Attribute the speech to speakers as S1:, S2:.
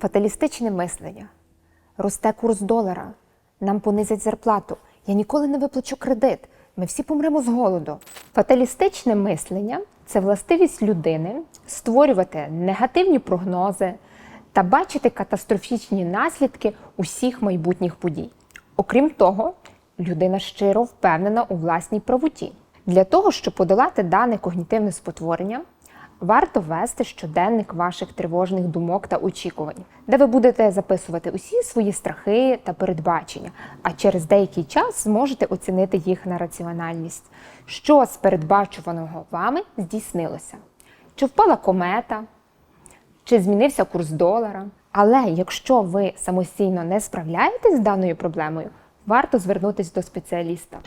S1: Фаталістичне мислення. Росте курс долара. Нам понизять зарплату. Я ніколи не виплачу кредит. Ми всі помремо з голоду. Фаталістичне мислення це властивість людини створювати негативні прогнози та бачити катастрофічні наслідки усіх майбутніх подій. Окрім того, людина щиро впевнена у власній правоті. Для того, щоб подолати дане когнітивне спотворення, варто вести щоденник ваших тривожних думок та очікувань, де ви будете записувати усі свої страхи та передбачення, а через деякий час зможете оцінити їх на раціональність, що з передбачуваного вами здійснилося. Чи впала комета, чи змінився курс долара. Але якщо ви самостійно не справляєтесь з даною проблемою, варто звернутися до спеціаліста.